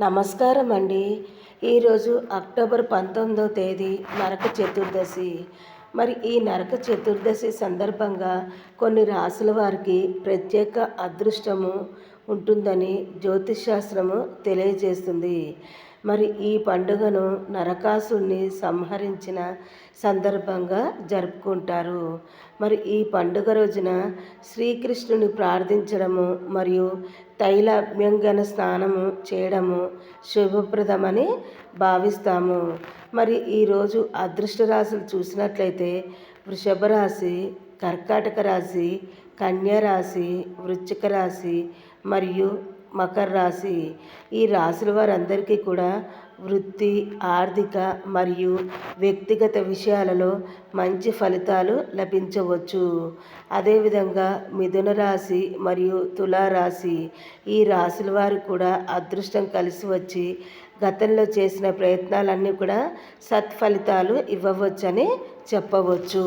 నమస్కారం అండి ఈరోజు అక్టోబర్ పంతొమ్మిదో తేదీ నరక చతుర్దశి. మరి ఈ నరక చతుర్దశి సందర్భంగా కొన్ని రాసుల వారికి ప్రత్యేక అదృష్టము ఉంటుందని జ్యోతిష్ శాస్త్రము తెలియజేస్తుంది. మరి ఈ పండుగను నరకాసుని సంహరించిన సందర్భంగా జరుపుకుంటారు. మరి ఈ పండుగ రోజున శ్రీకృష్ణుని ప్రార్థించడము మరియు తైలాభ్యంగన స్నానము చేయడము శుభప్రదమని భావిస్తాము. మరి ఈరోజు అదృష్ట రాశులు చూసినట్లయితే వృషభ రాశి కర్కాటక రాశి కన్యా రాశి వృచ్చిక రాశి మరియు మకర రాశి. ఈ రాశుల వారందరికీ కూడా వృత్తి ఆర్థిక మరియు వ్యక్తిగత విషయాలలో మంచి ఫలితాలు లభించవచ్చు. అదేవిధంగా మిథున రాశి మరియు తులారాశి ఈ రాశుల వారు కూడా అదృష్టం కలిసి వచ్చి గతంలో చేసిన ప్రయత్నాలన్నీ కూడా సత్ఫలితాలు ఇవ్వవచ్చని చెప్పవచ్చు.